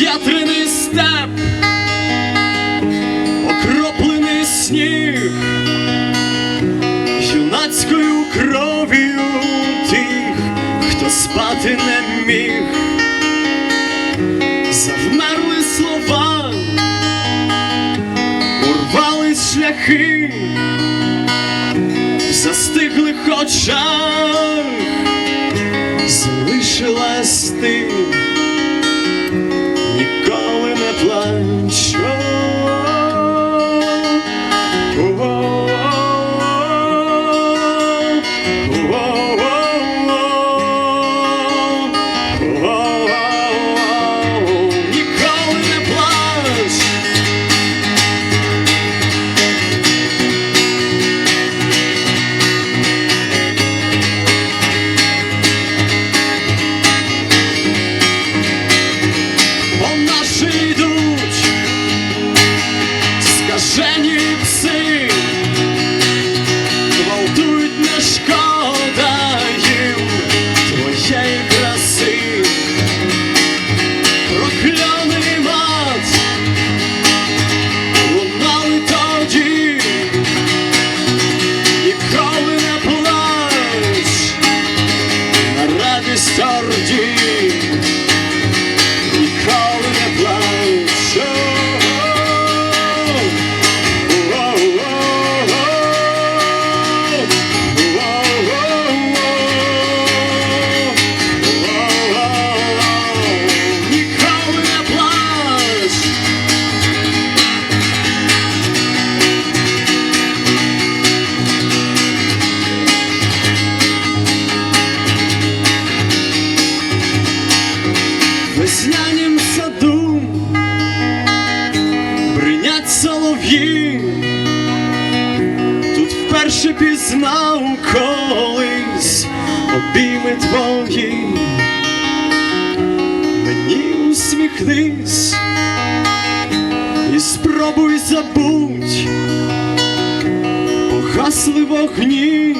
в'ятриний степ, окроплений сніг, юнацькою кров'ю тих, хто спати не міг, завмерли слова, урвали шляхи, в застиглих очах залишилась ти. солов'ї, тут вперше пізнав колись обійми твої, мені усміхнись і спробуй забудь, погасли вогні.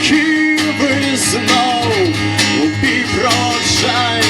років і знов у бік роджай.